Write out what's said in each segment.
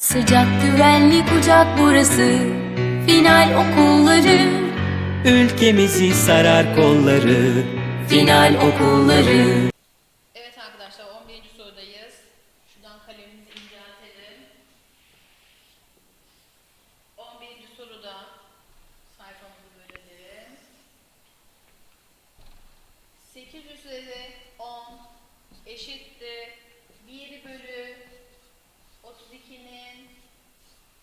Sıcak güvenli kucak burası. Final okulları. Ülkemizi sarar kolları. Final okulları Evet arkadaşlar 11. sorudayız. Şuradan kalemimizi inceltelim. 11. soruda sayfamızı bölelim. 8 üzeri 10 eşittir 1 bölü 32'nin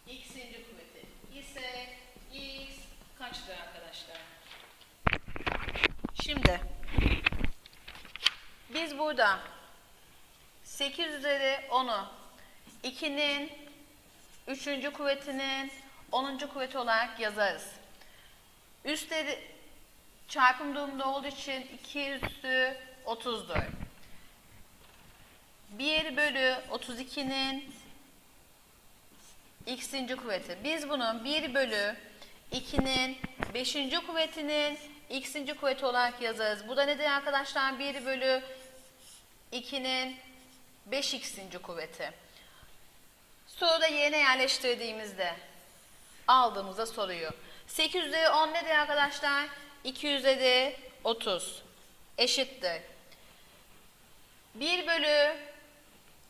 x'inci kuvveti ise x kaçtır arkadaşlar? Şimdi biz burada 8 üzeri 10'u 2'nin 3. kuvvetinin 10. kuvveti olarak yazarız. Üstleri çarpım durumunda olduğu için 2 üstü 30'dur. 1 bölü 32'nin x'inci kuvveti. Biz bunu 1 bölü 2'nin 5. kuvvetinin x'inci kuvveti olarak yazarız. Bu da nedir arkadaşlar? 1 bölü 2'nin 5x'inci kuvveti. Soruda yerine yerleştirdiğimizde aldığımızda soruyu. 8 üzeri 10 nedir arkadaşlar? 2 üzeri 30 eşittir. 1 bölü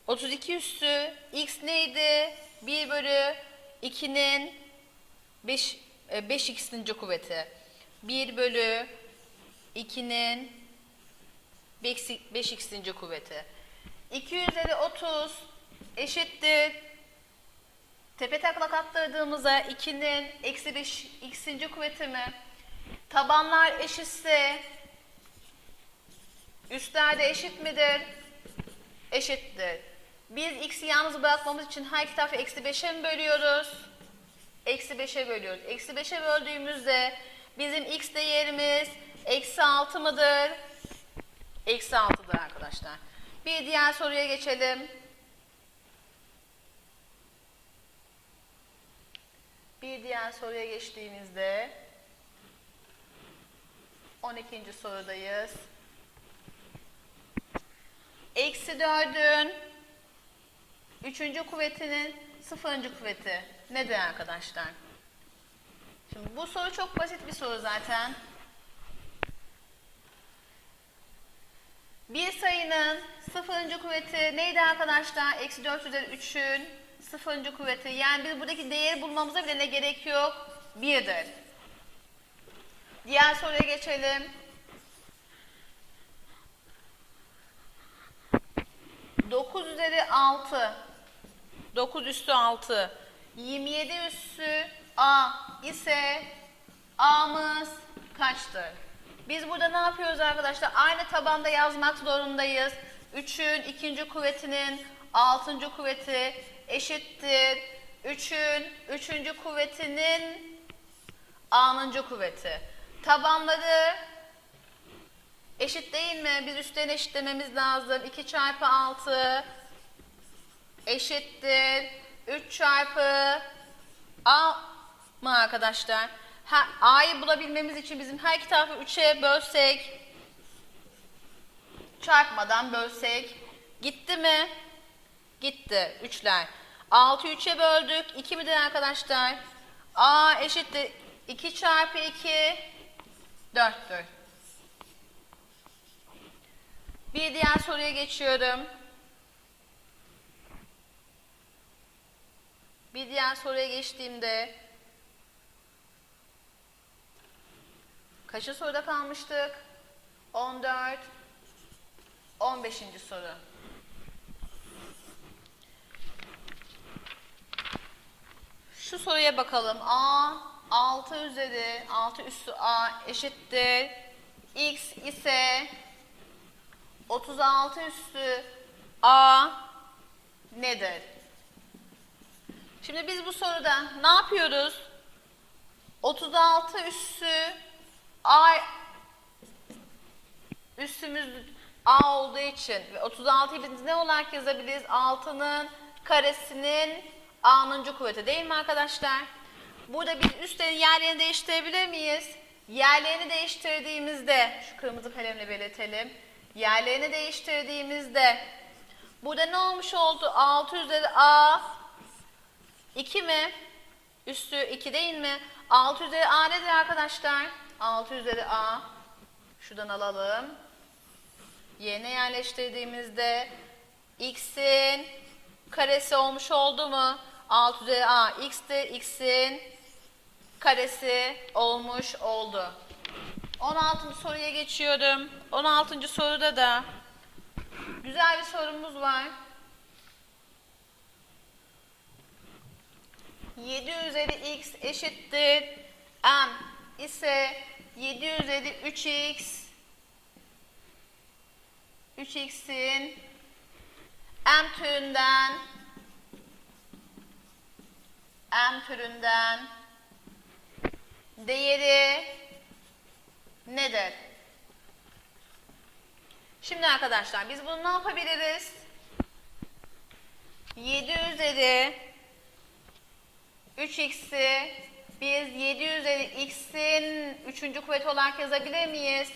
32 üssü x neydi? 1 bölü 2'nin 5, 5x'inci kuvveti. 1 bölü 2'nin 5x'inci kuvveti. 2 üzeri 30 eşittir. Tepe taklak attırdığımızda 2'nin eksi 5 x'inci kuvveti mi? Tabanlar eşitse üstlerde eşit midir? Eşittir. Biz x'i yalnız bırakmamız için her iki tarafı eksi 5'e mi bölüyoruz? Eksi 5'e bölüyoruz. Eksi 5'e böldüğümüzde bizim x değerimiz eksi 6 mıdır? Eksi 6'dır arkadaşlar. Bir diğer soruya geçelim. Bir diğer soruya geçtiğimizde 12. sorudayız. Eksi 4'ün 3. kuvvetinin 0. kuvveti nedir arkadaşlar? Şimdi bu soru çok basit bir soru zaten. Bir sayının sıfırıncı kuvveti neydi arkadaşlar? Eksi 4 üzeri 3'ün sıfırıncı kuvveti. Yani biz buradaki değeri bulmamıza bile ne gerek yok? 1'dir. Diğer soruya geçelim. 9 üzeri 6. 9 üstü 6. 27 üstü A ise A'mız kaçtır? Biz burada ne yapıyoruz arkadaşlar? Aynı tabanda yazmak zorundayız. 3'ün ikinci kuvvetinin 6. kuvveti eşittir. 3'ün 3. kuvvetinin A'nıncı kuvveti. Tabanları eşit değil mi? Biz üstlerini eşitlememiz lazım. 2 çarpı 6 eşittir. 3 çarpı A mı arkadaşlar? A'yı bulabilmemiz için bizim her iki tarafı 3'e bölsek, çarpmadan bölsek, gitti mi? Gitti. 3'ler. 6'yı 3'e böldük. 2 midir arkadaşlar? A eşittir. 2 çarpı 2, 4'tür. Bir diğer soruya geçiyorum. Bir diğer soruya geçtiğimde kaçı soruda kalmıştık? 14 15. soru. Şu soruya bakalım. A 6 üzeri 6 üssü A eşittir. X ise 36 üssü A nedir? Şimdi biz bu soruda ne yapıyoruz? 36 üssü A üssümüz A olduğu için ve 36'yı biz ne olarak yazabiliriz? 6'nın karesinin A'nıncı kuvveti değil mi arkadaşlar? Burada biz üstlerin yerlerini değiştirebilir miyiz? Yerlerini değiştirdiğimizde, şu kırmızı kalemle belirtelim. Yerlerini değiştirdiğimizde burada ne olmuş oldu? 6 üzeri A 2 mi? Üstü 2 değil mi? 6 üzeri a nedir arkadaşlar? 6 üzeri a. Şuradan alalım. Yerine yerleştirdiğimizde x'in karesi olmuş oldu mu? 6 üzeri a x'tir. x'in karesi olmuş oldu. 16. soruya geçiyorum. 16. soruda da güzel bir sorumuz var. 7 üzeri x eşittir m ise 7 üzeri 3x 3x'in m türünden m türünden değeri nedir? Şimdi arkadaşlar biz bunu ne yapabiliriz? 7 üzeri 3x'i biz 7 üzeri x'in 3. kuvveti olarak yazabilir miyiz?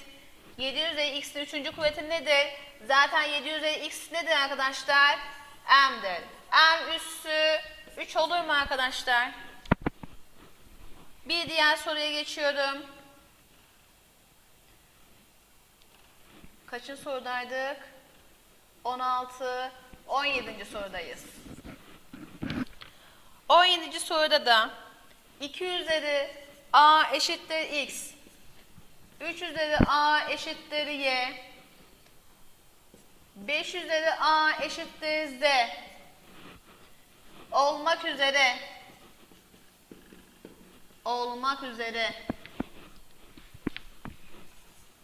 7 üzeri x'in 3. kuvveti nedir? Zaten 7 üzeri x nedir arkadaşlar? m'dir. m üssü 3 olur mu arkadaşlar? Bir diğer soruya geçiyorum. Kaçın sorudaydık? 16, 17. sorudayız. 17. soruda da 2 üzeri a eşittir x, 3 üzeri a eşittir y, 5 üzeri a eşittir z olmak üzere olmak üzere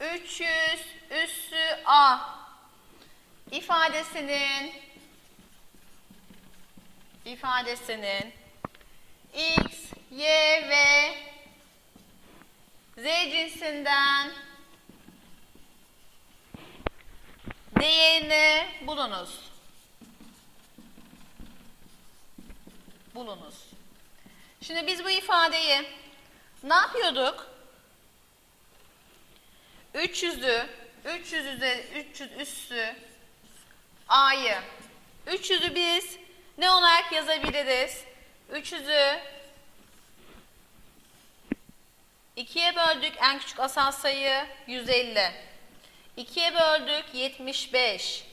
300 üssü a ifadesinin ifadesinin x, y ve z cinsinden değerini bulunuz. Bulunuz. Şimdi biz bu ifadeyi ne yapıyorduk? 300'ü 300 üzeri 300 üssü a'yı 300'ü biz ne olarak yazabiliriz? 300'ü 2'ye böldük en küçük asal sayı 150. 2'ye böldük 75.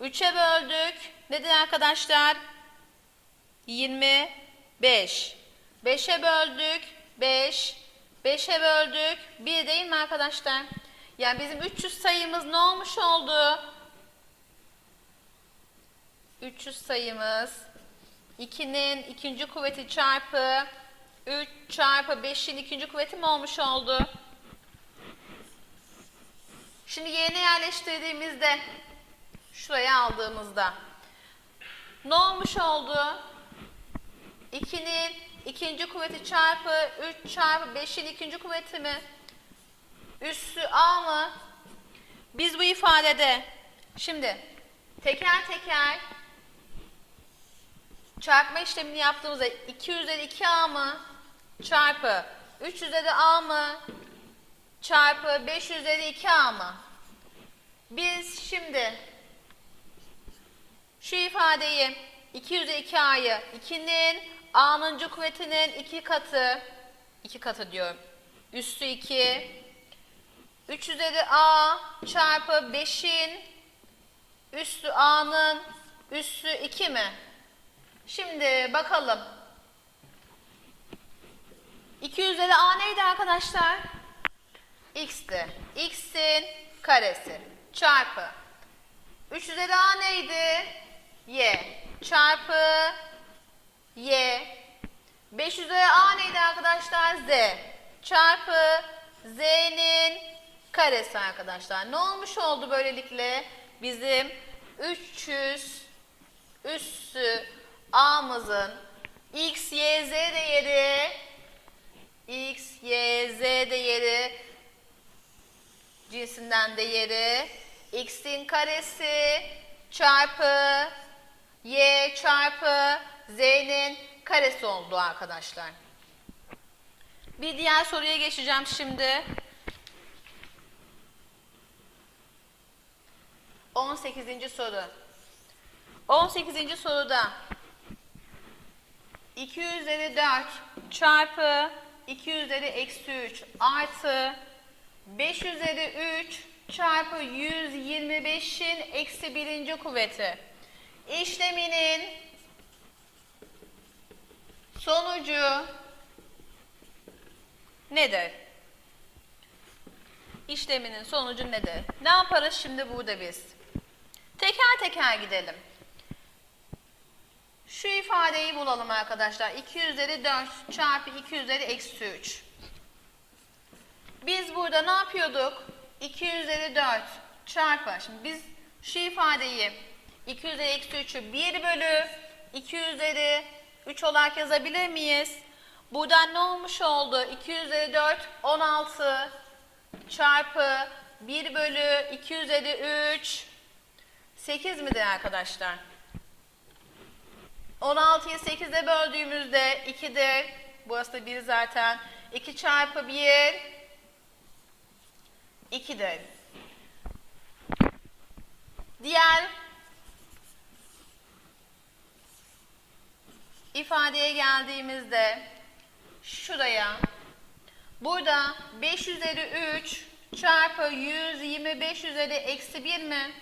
3'e böldük nedir arkadaşlar? 25. 5'e böldük 5. 5'e böldük 1 değil mi arkadaşlar? Yani bizim 300 sayımız ne olmuş oldu? 300 sayımız 2'nin ikinci kuvveti çarpı 3 çarpı 5'in ikinci kuvveti mi olmuş oldu? Şimdi yerine yerleştirdiğimizde şuraya aldığımızda ne olmuş oldu? 2'nin ikinci kuvveti çarpı 3 çarpı 5'in ikinci kuvveti mi? Üssü A mı? Biz bu ifadede şimdi teker teker çarpma işlemini yaptığımızda 2 üzeri 2A mı? Çarpı 3 üzeri A mı? Çarpı 5 üzeri 2A mı? Biz şimdi şu ifadeyi 2 üzeri 2A'yı 2'nin A'nın kuvvetinin 2 katı 2 katı diyorum. Üssü 2 3 üzeri A çarpı 5'in üssü A'nın üssü 2 mi? Şimdi bakalım. 2 üzeri A neydi arkadaşlar? X'ti. X'in karesi çarpı 3 üzeri A neydi? Y çarpı Y 5 üzeri A neydi arkadaşlar? Z çarpı Z'nin karesi arkadaşlar. Ne olmuş oldu böylelikle? Bizim 300 üssü A'mızın X, Y, Z değeri X, Y, Z değeri cinsinden değeri X'in karesi çarpı Y çarpı Z'nin karesi oldu arkadaşlar. Bir diğer soruya geçeceğim şimdi. 18. soru. 18. soruda 2 üzeri 4 çarpı 2 üzeri eksi 3 artı 5 üzeri 3 çarpı 125'in eksi birinci kuvveti. İşleminin sonucu nedir? İşleminin sonucu nedir? Ne yaparız şimdi burada biz? Teker teker gidelim. Şu ifadeyi bulalım arkadaşlar. 2 üzeri 4 çarpı 2 üzeri eksi 3. Biz burada ne yapıyorduk? 2 üzeri 4 çarpı. Şimdi biz şu ifadeyi 2 üzeri eksi 3'ü 1 bölü 2 üzeri 3 olarak yazabilir miyiz? Buradan ne olmuş oldu? 2 üzeri 4 16 çarpı 1 bölü 2 üzeri 3 8 midir arkadaşlar? 16'yı 8'e böldüğümüzde 2'dir. Burası da 1 zaten. 2 çarpı 1 2'dir. Diğer ifadeye geldiğimizde şuraya burada 5 üzeri 3 çarpı 125 üzeri eksi 1 mi?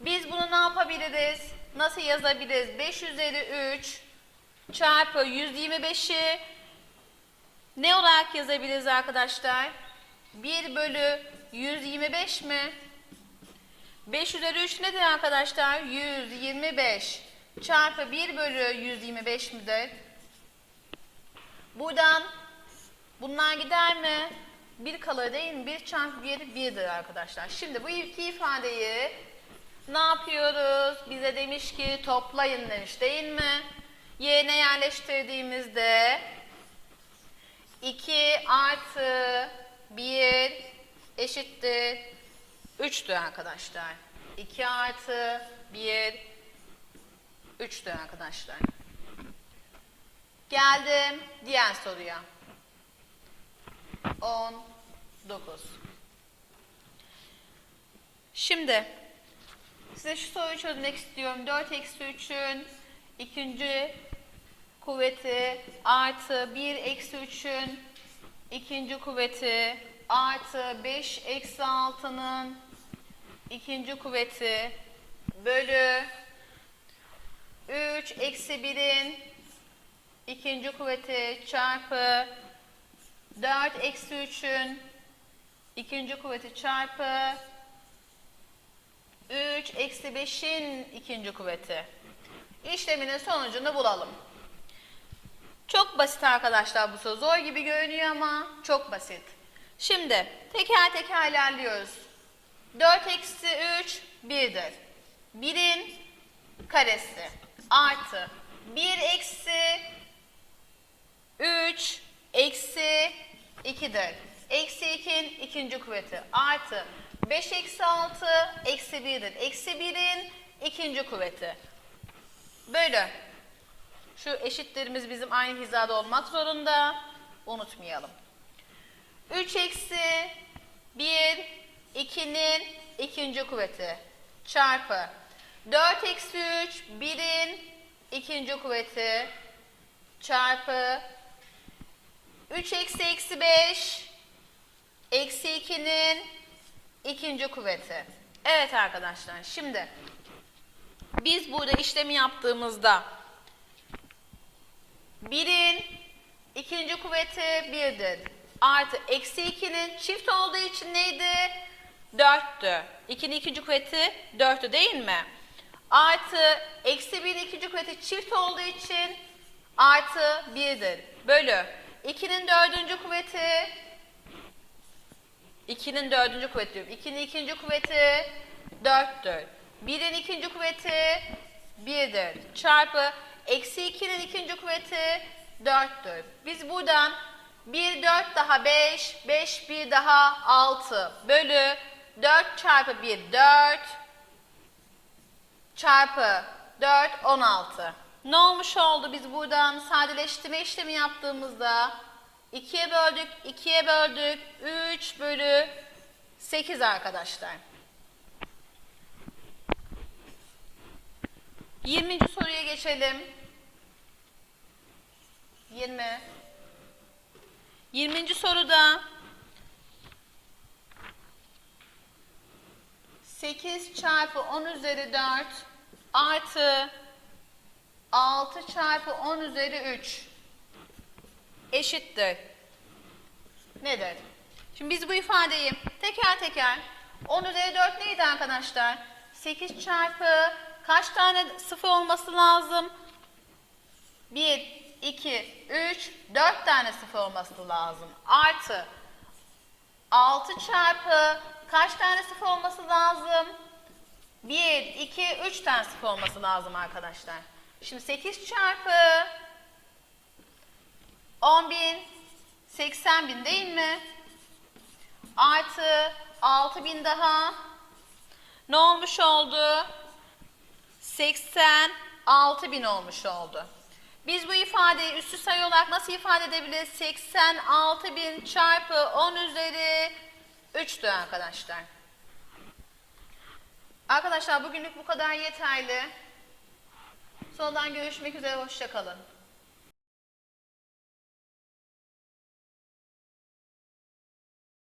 Biz bunu ne yapabiliriz? Nasıl yazabiliriz? 5 üzeri 3 çarpı 125'i ne olarak yazabiliriz arkadaşlar? 1 bölü 125 mi? 5 üzeri 3 nedir arkadaşlar? 125 çarpı 1 bölü 125 midir? Buradan bunlar gider mi? 1 kalır değil mi? 1 çarpı 1 1'dir arkadaşlar. Şimdi bu iki ifadeyi ne yapıyoruz? Bize demiş ki toplayın demiş değil mi? Yerine yerleştirdiğimizde 2 artı 1 eşittir 3'tür arkadaşlar. 2 artı 1 3'tür arkadaşlar. Geldim diğer soruya. 19. Şimdi size şu soruyu çözmek istiyorum. 4 eksi 3'ün ikinci kuvveti artı 1 eksi 3'ün ikinci kuvveti artı 5 eksi 6'nın ikinci kuvveti bölü 3 eksi 1'in ikinci kuvveti çarpı 4 eksi 3'ün ikinci kuvveti çarpı 3 eksi 5'in ikinci kuvveti. İşleminin sonucunu bulalım. Çok basit arkadaşlar bu soru. Zor gibi görünüyor ama çok basit. Şimdi teker teker ilerliyoruz. 4 eksi 3 1'dir. 1'in karesi artı 1 eksi 3 eksi 2'dir. Eksi 2'in ikinci kuvveti artı 5 eksi 6 eksi 1'dir. Eksi 1'in ikinci kuvveti. Bölü. Şu eşitlerimiz bizim aynı hizada olmak zorunda. Unutmayalım. 3 eksi 1 2'nin ikinci kuvveti çarpı 4 eksi 3 1'in ikinci kuvveti çarpı 3 eksi eksi 5 eksi 2'nin ikinci kuvveti. Evet arkadaşlar şimdi biz burada işlemi yaptığımızda 1'in ikinci kuvveti 1'dir. Artı eksi 2'nin çift olduğu için neydi? 4'tü. 2'nin ikinci kuvveti 4'tü değil mi? Artı eksi 1'in ikinci kuvveti çift olduğu için artı 1'dir. Bölü 2'nin dördüncü kuvveti 2'nin dördüncü kuvveti diyorum. 2'nin ikinci kuvveti 4'tür. 1'in ikinci kuvveti 1'dir. Çarpı eksi 2'nin ikinci kuvveti 4'tür. Biz buradan 1 4 daha 5, 5 1 daha 6 bölü 4 çarpı 1 4 çarpı 4 16. Ne olmuş oldu biz buradan sadeleştirme işlemi yaptığımızda 2'ye böldük, 2'ye böldük, 3 bölü 8 arkadaşlar. 20. soruya geçelim. 20. 20. soruda 8 çarpı 10 üzeri 4 artı 6 çarpı 10 üzeri 3 eşittir. Nedir? Şimdi biz bu ifadeyi teker teker 10 üzeri 4 neydi arkadaşlar? 8 çarpı kaç tane sıfır olması lazım? 1, 2, 3, 4 tane sıfır olması lazım. Artı 6 çarpı kaç tane sıfır olması lazım? 1, 2, 3 tane sıfır olması lazım arkadaşlar. Şimdi 8 çarpı 10 bin, 80 bin değil mi? Artı 6 bin daha. Ne olmuş oldu? 86 bin olmuş oldu. Biz bu ifadeyi üstü sayı olarak nasıl ifade edebiliriz? 86 bin çarpı 10 üzeri 3'tü arkadaşlar. Arkadaşlar bugünlük bu kadar yeterli. Sonradan görüşmek üzere, hoşçakalın.